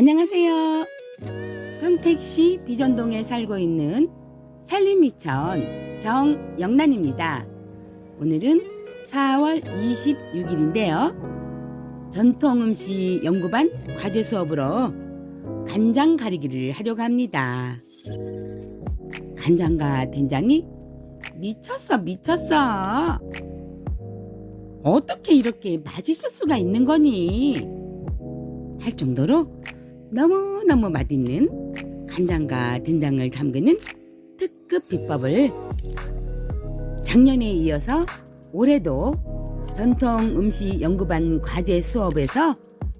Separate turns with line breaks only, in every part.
안녕하세요. 황택시 비전동에 살고 있는 산림미천 정영란입니다. 오늘은 4월 26일인데요. 전통음식 연구반 과제 수업으로 간장 가리기를 하려고 합니다. 간장과 된장이 미쳤어, 미쳤어. 어떻게 이렇게 맛있을 수가 있는 거니? 할 정도로 너무너무 맛있는 간장과 된장을 담그는 특급 비법을 작년에 이어서 올해도 전통 음식 연구반 과제 수업에서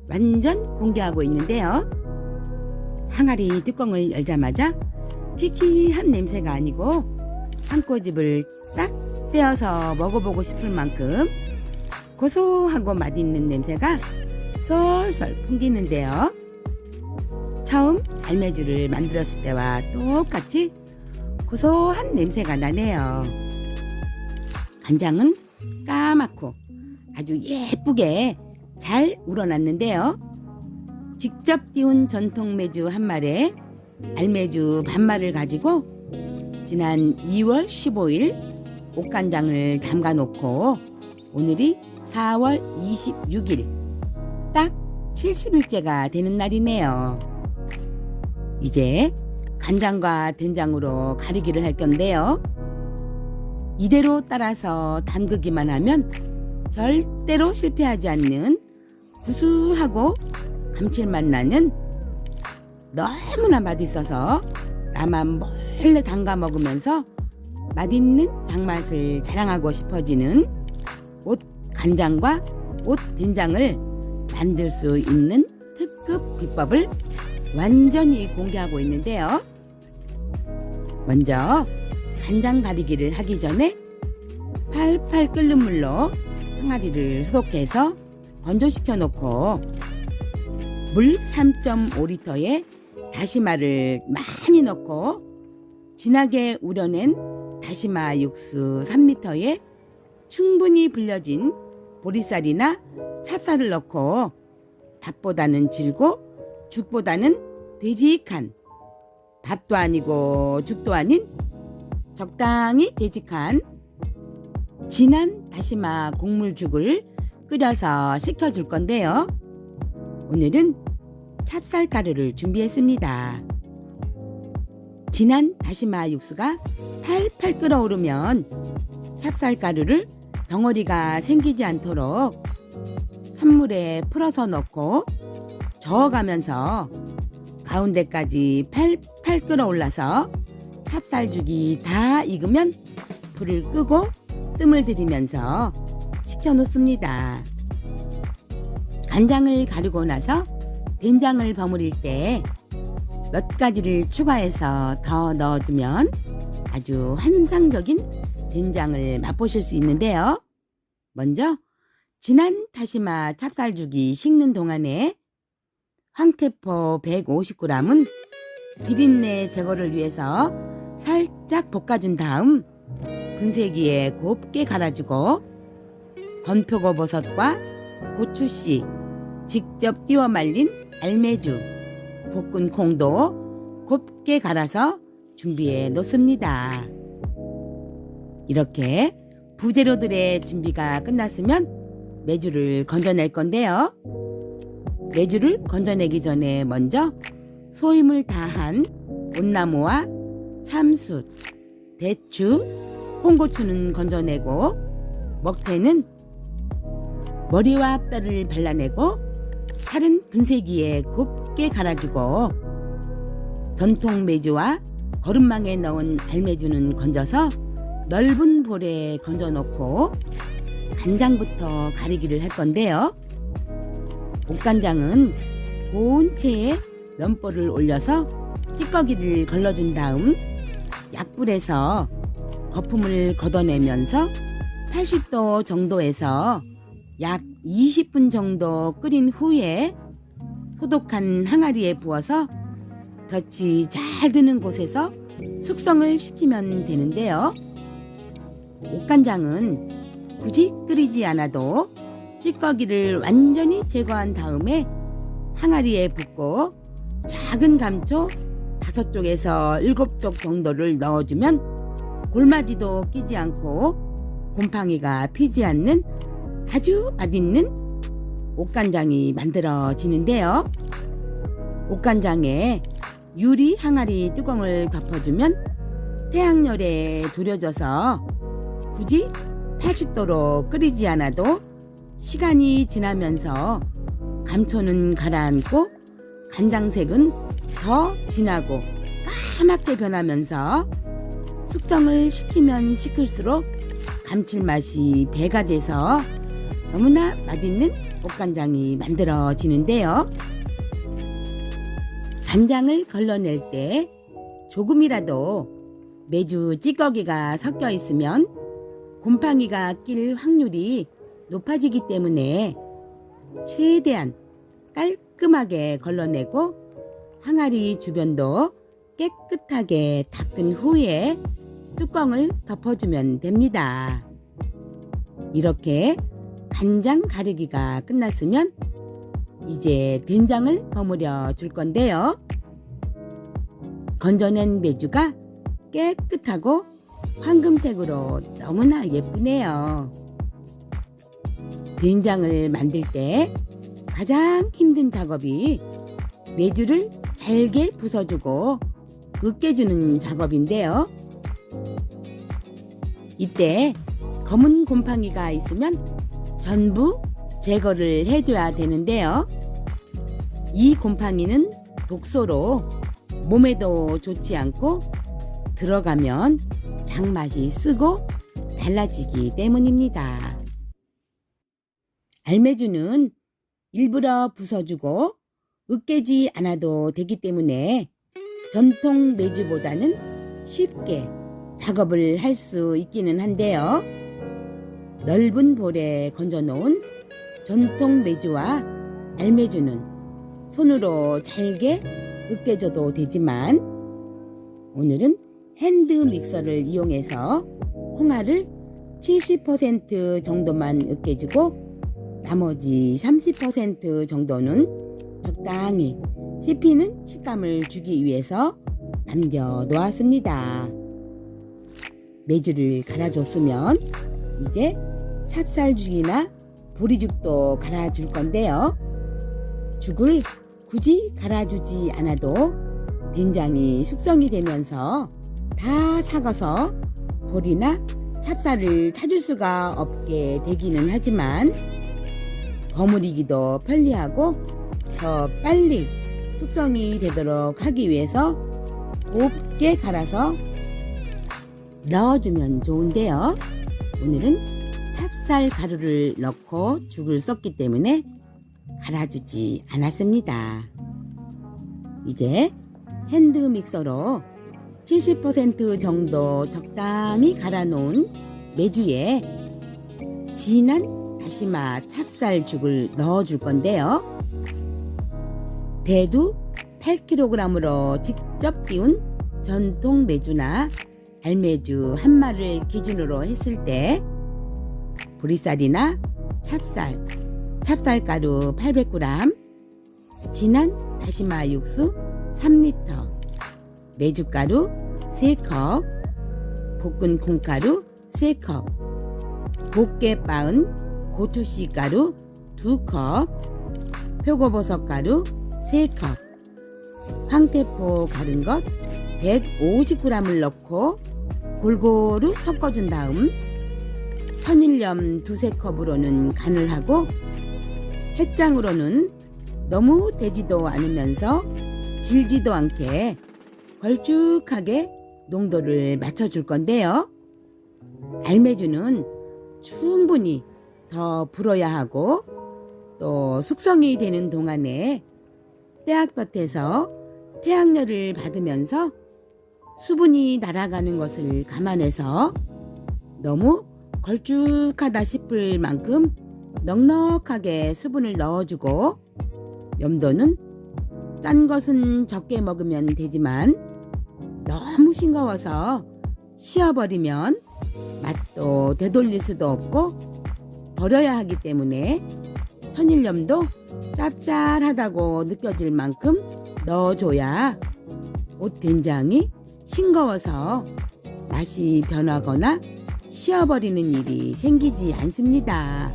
완전 공개하고 있는데요. 항아리 뚜껑을 열자마자 키키한 냄새가 아니고 한 꼬집을 싹 떼어서 먹어보고 싶을 만큼 고소하고 맛있는 냄새가 솔솔 풍기는데요. 처음 알매주를 만들었을 때와 똑같이 고소한 냄새가 나네요. 간장은 까맣고 아주 예쁘게 잘 우러났는데요. 직접 띄운 전통 매주 한 말에 알매주 반말을 가지고 지난 2월 15일 옥간장을 담가 놓고 오늘이 4월 26일 딱 70일째가 되는 날이네요. 이제 간장과 된장으로 가리기를 할 건데요. 이대로 따라서 담그기만 하면 절대로 실패하지 않는 구수하고 감칠맛 나는 너무나 맛있어서 나만 몰래 담가 먹으면서 맛있는 장맛을 자랑하고 싶어지는 옷 간장과 옷 된장을 만들 수 있는 특급 비법을 완전히 공개하고 있는데요. 먼저 간장 가리기를 하기 전에 팔팔 끓는 물로 항아리를 소독해서 건조시켜 놓고 물 3.5리터에 다시마를 많이 넣고 진하게 우려낸 다시마 육수 3리터에 충분히 불려진 보리쌀이나 찹쌀을 넣고 밥보다는 질고 죽보다는 되직한 밥도 아니고 죽도 아닌 적당히 되직한 진한 다시마 곡물죽을 끓여서 식혀줄 건데요. 오늘은 찹쌀가루를 준비했습니다. 진한 다시마 육수가 팔팔 끓어오르면 찹쌀가루를 덩어리가 생기지 않도록 찬물에 풀어서 넣고 저어가면서 가운데까지 팔팔 끓어올라서 찹쌀죽이 다 익으면 불을 끄고 뜸을 들이면서 식혀 놓습니다. 간장을 가르고 나서 된장을 버무릴 때 몇 가지를 추가해서 더 넣어주면 아주 환상적인 된장을 맛보실 수 있는데요. 먼저 진한 다시마 찹쌀죽이 식는 동안에 황태포 150g은 비린내 제거를 위해서 살짝 볶아준 다음 분쇄기에 곱게 갈아주고 건표고버섯과 고추씨, 직접 띄워 말린 알매주, 볶은 콩도 곱게 갈아서 준비해 놓습니다. 이렇게 부재료들의 준비가 끝났으면 매주를 건져낼 건데요. 매주를 건져내기 전에 먼저 소임을 다한 온나무와 참숯, 대추, 홍고추는 건져내고 먹태는 머리와 뼈를 발라내고 살은 분쇄기에 곱게 갈아주고 전통 매주와 거름망에 넣은 알매주는 건져서 넓은 볼에 건져놓고 간장부터 가리기를 할 건데요. 옥간장은 고운 채에 면보를 올려서 찌꺼기를 걸러준 다음 약불에서 거품을 걷어내면서 80도 정도에서 약 20분 정도 끓인 후에 소독한 항아리에 부어서 볕이 잘 드는 곳에서 숙성을 시키면 되는데요. 옥간장은 굳이 끓이지 않아도 찌꺼기를 완전히 제거한 다음에 항아리에 붓고 작은 감초 다섯 쪽에서 일곱 쪽 정도를 넣어주면 골마지도 끼지 않고 곰팡이가 피지 않는 아주 맛있는 옷간장이 만들어지는데요. 옷간장에 유리 항아리 뚜껑을 덮어주면 태양열에 졸여져서 굳이 80도로 끓이지 않아도 시간이 지나면서 감초는 가라앉고 간장색은 더 진하고 까맣게 변하면서 숙성을 시키면 시킬수록 감칠맛이 배가 돼서 너무나 맛있는 옷간장이 만들어지는데요. 간장을 걸러낼 때 조금이라도 매주 찌꺼기가 섞여 있으면 곰팡이가 낄 확률이 높아지기 때문에 최대한 깔끔하게 걸러내고 항아리 주변도 깨끗하게 닦은 후에 뚜껑을 덮어주면 됩니다. 이렇게 간장 가르기가 끝났으면 이제 된장을 버무려 줄 건데요. 건져낸 메주가 깨끗하고 황금색으로 너무나 예쁘네요. 된장을 만들 때 가장 힘든 작업이 메주를 잘게 부숴주고 으깨주는 작업인데요. 이때 검은 곰팡이가 있으면 전부 제거를 해줘야 되는데요. 이 곰팡이는 독소로 몸에도 좋지 않고 들어가면 장맛이 쓰고 달라지기 때문입니다. 알매주는 일부러 부숴주고 으깨지 않아도 되기 때문에 전통 매주보다는 쉽게 작업을 할 수 있기는 한데요. 넓은 볼에 건져 놓은 전통 매주와 알매주는 손으로 잘게 으깨줘도 되지만 오늘은 핸드 믹서를 이용해서 콩알을 70% 정도만 으깨주고 나머지 30% 정도는 적당히 씹히는 식감을 주기 위해서 남겨 놓았습니다. 메주를 갈아줬으면 이제 찹쌀죽이나 보리죽도 갈아줄 건데요. 죽을 굳이 갈아주지 않아도 된장이 숙성이 되면서 다 삭아서 보리나 찹쌀을 찾을 수가 없게 되기는 하지만 버무리기도 편리하고 더 빨리 숙성이 되도록 하기 위해서 곱게 갈아서 넣어주면 좋은데요. 오늘은 찹쌀 가루를 넣고 죽을 썼기 때문에 갈아주지 않았습니다. 이제 핸드 믹서로 70% 정도 적당히 갈아 놓은 메주에 진한 다시마 찹쌀죽을 넣어 줄 건데요. 대두 8kg으로 직접 띄운 전통 메주나 알메주 한 마리를 기준으로 했을 때 보리쌀이나 찹쌀, 찹쌀가루 800g, 진한 다시마 육수 3리터, 메주가루 3컵, 볶은 콩가루 3컵, 곱게 빻은 고추씨 가루 2컵, 표고버섯 가루 3컵, 황태포 가른 것 150g을 넣고 골고루 섞어준 다음 천일염 두세 컵으로는 간을 하고 햇장으로는 너무 되지도 않으면서 질지도 않게 걸쭉하게 농도를 맞춰줄 건데요. 알매주는 충분히 더 불어야 하고 또 숙성이 되는 동안에 때학볕에서 태양열을 받으면서 수분이 날아가는 것을 감안해서 너무 걸쭉하다 싶을 만큼 넉넉하게 수분을 넣어주고 염도는 짠 것은 적게 먹으면 되지만 너무 싱거워서 쉬어버리면 맛도 되돌릴 수도 없고 버려야 하기 때문에 천일염도 짭짤하다고 느껴질 만큼 넣어줘야 옷 된장이 싱거워서 맛이 변하거나 쉬어버리는 일이 생기지 않습니다.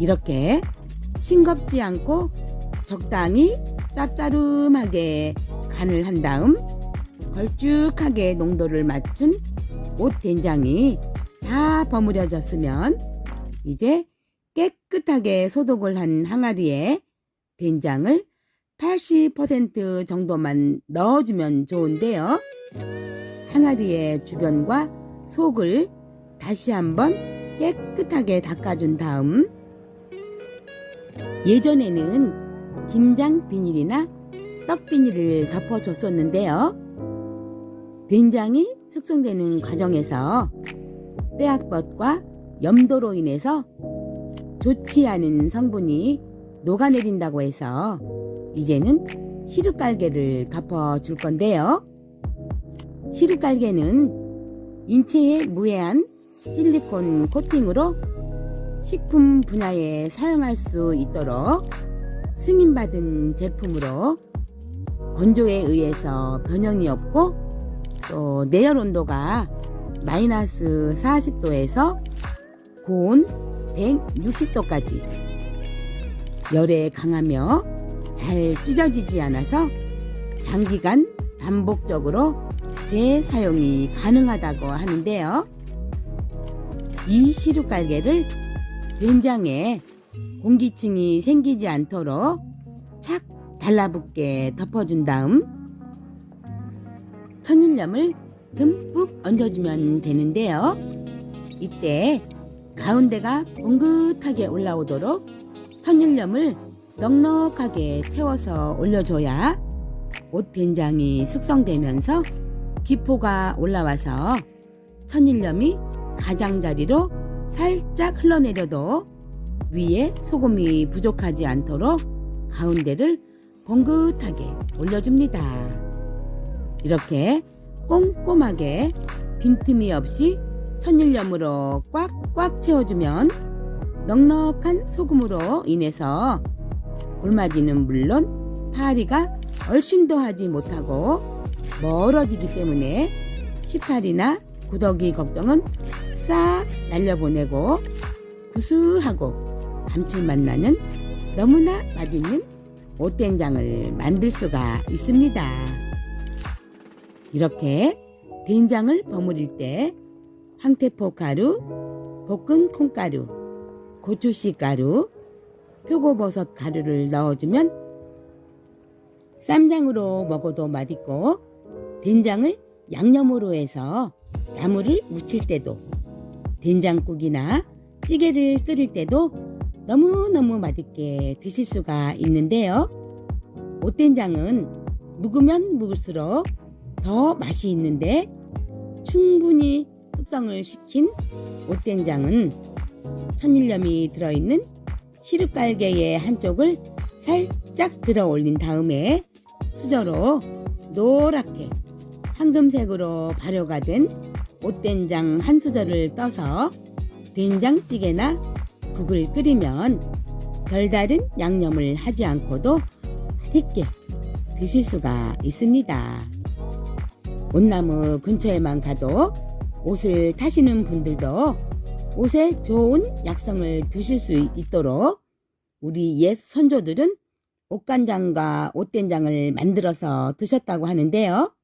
이렇게 싱겁지 않고 적당히 짭짜름하게 간을 한 다음 걸쭉하게 농도를 맞춘 옷 된장이 다 버무려졌으면 이제 깨끗하게 소독을 한 항아리에 된장을 80% 정도만 넣어주면 좋은데요. 항아리의 주변과 속을 다시 한번 깨끗하게 닦아준 다음 예전에는 김장 비닐이나 떡 비닐을 덮어줬었는데요. 된장이 숙성되는 과정에서 때악벗과 염도로 인해서 좋지 않은 성분이 녹아내린다고 해서 이제는 시루깔개를 덮어줄 건데요. 시루깔개는 인체에 무해한 실리콘 코팅으로 식품 분야에 사용할 수 있도록 승인받은 제품으로 건조에 의해서 변형이 없고 또 내열 온도가 마이너스 40도에서 고온 160도까지 열에 강하며 잘 찢어지지 않아서 장기간 반복적으로 재사용이 가능하다고 하는데요. 이 시루깔개를 된장에 공기층이 생기지 않도록 착 달라붙게 덮어준 다음 천일염을 듬뿍 얹어주면 되는데요. 이때 가운데가 봉긋하게 올라오도록 천일염을 넉넉하게 채워서 올려줘야 옷 된장이 숙성되면서 기포가 올라와서 천일염이 가장자리로 살짝 흘러내려도 위에 소금이 부족하지 않도록 가운데를 봉긋하게 올려줍니다. 이렇게 꼼꼼하게 빈틈이 없이 천일염으로 꽉꽉 채워주면 넉넉한 소금으로 인해서 골마지는 물론 파리가 얼씬도 하지 못하고 멀어지기 때문에 시파리나 구더기 걱정은 싹 날려보내고 구수하고 감칠맛 나는 너무나 맛있는 옷된장을 만들 수가 있습니다. 이렇게 된장을 버무릴 때 황태포 가루, 볶은 콩가루, 고추씨 가루, 표고버섯 가루를 넣어주면 쌈장으로 먹어도 맛있고 된장을 양념으로 해서 나물을 무칠 때도 된장국이나 찌개를 끓일 때도 너무너무 맛있게 드실 수가 있는데요. 옷된장은 묵으면 묵을수록 더 맛이 있는데 충분히 숙성을 시킨 옷된장은 천일염이 들어있는 시루깔개의 한쪽을 살짝 들어 올린 다음에 수저로 노랗게 황금색으로 발효가 된 옷된장 한 수저를 떠서 된장찌개나 국을 끓이면 별다른 양념을 하지 않고도 맛있게 드실 수가 있습니다. 온나무 근처에만 가도 옷을 타시는 분들도 옷에 좋은 약성을 드실 수 있도록 우리 옛 선조들은 옷간장과 옷된장을 만들어서 드셨다고 하는데요.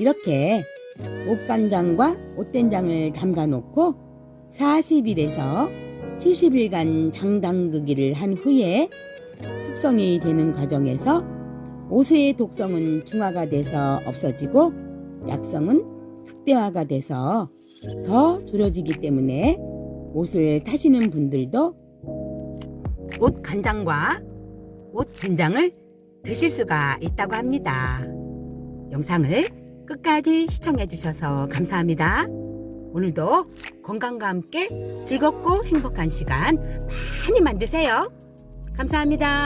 이렇게 옷간장과 옷된장을 담가 놓고 40일에서 70일간 장담그기를 한 후에 숙성이 되는 과정에서 옷의 독성은 중화가 돼서 없어지고 약성은 극대화가 돼서 더 졸여지기 때문에 옷을 타시는 분들도 옷 간장과 옷 된장을 드실 수가 있다고 합니다. 영상을 끝까지 시청해 주셔서 감사합니다. 오늘도 건강과 함께 즐겁고 행복한 시간 많이 만드세요. 감사합니다.